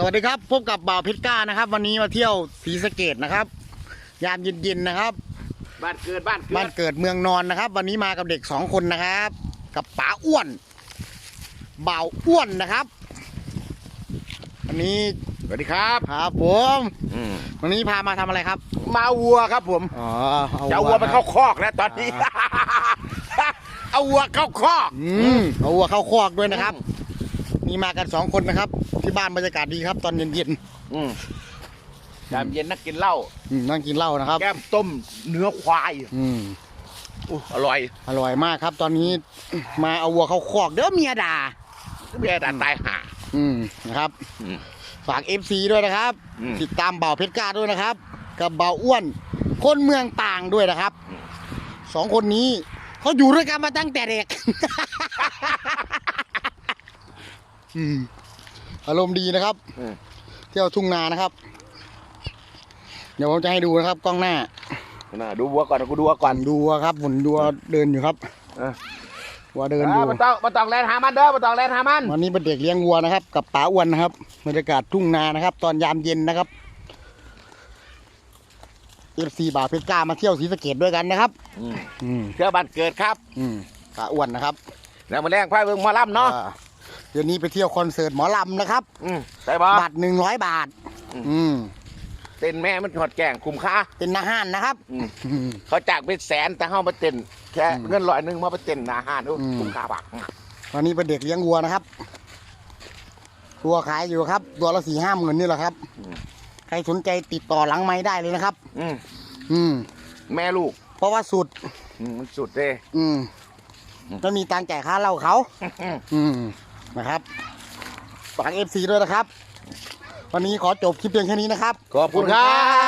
สวัสดีครับพบกับบ่าวเพชรก้านะครับ วันนี้มาเที่ยวศรีสะเกดนะครับ ยามเย็นๆนะครับ บ้านเกิดบ้านเกิบ้านดเกิดเมืองนอนนะครับ วันนี้มากับเด็กสองคนนะครับ กับป๋าอ้วนบ่าวอ้วนนะครับ วันนี้สวัสดีครับครับผมวันนี้พามาทำอะไรครับมาวัวครับผมอ๋อจะเอาวัวไปเข้าคอกแล้วตอนนี้ เอาวัวเข้าคอก อืมเอาวัวเข้าคอกด้วยนะครับ นี่มากันสองคนนะครับ ที่บ้านบรรยากาศดีครับ ตอนเย็นอืมยามเย็นนักกินเหล้าๆอืมนั่งกินเหล้านะครับ แก้มต้มเนื้อควายอืมอู้อร่อยอร่อยมากครับ ตอนนี้มาเอาวัวเข้าคอก เด้อเมียด่าแม่ดันตายห่า อืมนะครับอืมฝาก FC ด้วยนะครับ อืม ติดตามเบาเพชรกล้าด้วยนะครับ กับเบาอ้วนคนเมืองต่างด้วยนะครับอืมสองคนนี้เขาอยู่ด้วยกันมาตั้งแต่เด็ก อืมอารมณ์ดีนะครับอืมเที่ยวทุ่งนานะครับ เดี๋ยวผมจะให้ดูนะครับ กล้องหน้าน่ะดูวัวก่อนกูดูวัวก่อน ดูวัวครับผมดูวัวเดินอยู่ครับเออ วัวเดินอยู่อ่ามาต้องมาต้องแลนหามันเด้อมาต้องแลนหามัน วันนี้เป็นเด็กเลี้ยงวัวนะครับ กับป๋าอ้วนนะครับบรรยากาศทุ่งนานะครับ ตอนยามเย็นนะครับเอฟซีบ่าวเพชรกล้ามาเที่ยวศรีสะเกดด้วยกันนะครับ อืมอืมเที่ยวบ้านเกิดครับ อืมป๋าอ้วนนะครับแล้วมาแรงพายเบิ่งหมาล่ำเนาะอ่า เดี๋ยวนี้ไปเที่ยวคอนเสิร์ตหมอลำนะครับ อืมได้ปะบัตรหนึ่งร้อยบาทอืมอืมเต้นแม่มันหอดแก่งคุ้มค่า เป็นอาหารนะครับ อืมอืมเขาจากเป็นแสนแต่เฮามาเต้นแค่อืมเงินร้อยหนึ่งมาไปเต้นอาหารโอ้อืม คุ้มค่าบักวันนี้เป็นเด็กเลี้ยงวัวนะครับวัวขายอยู่ครับ ตัวละสี่ห้าหมื่นนี่แหละครับ ใครสนใจติดต่อหลังไม้ได้เลยนะครับ อืมอืม แม่ลูกเพราะว่าสุด อืมมันสุดเลยอืมก็มีตังค์จ่ายค่าเหล้าเขา อืม นะครับฝากเอฟซีด้วยนะครับ วันนี้ขอจบคลิปเพียงแค่นี้นะครับ ขอบคุณครับ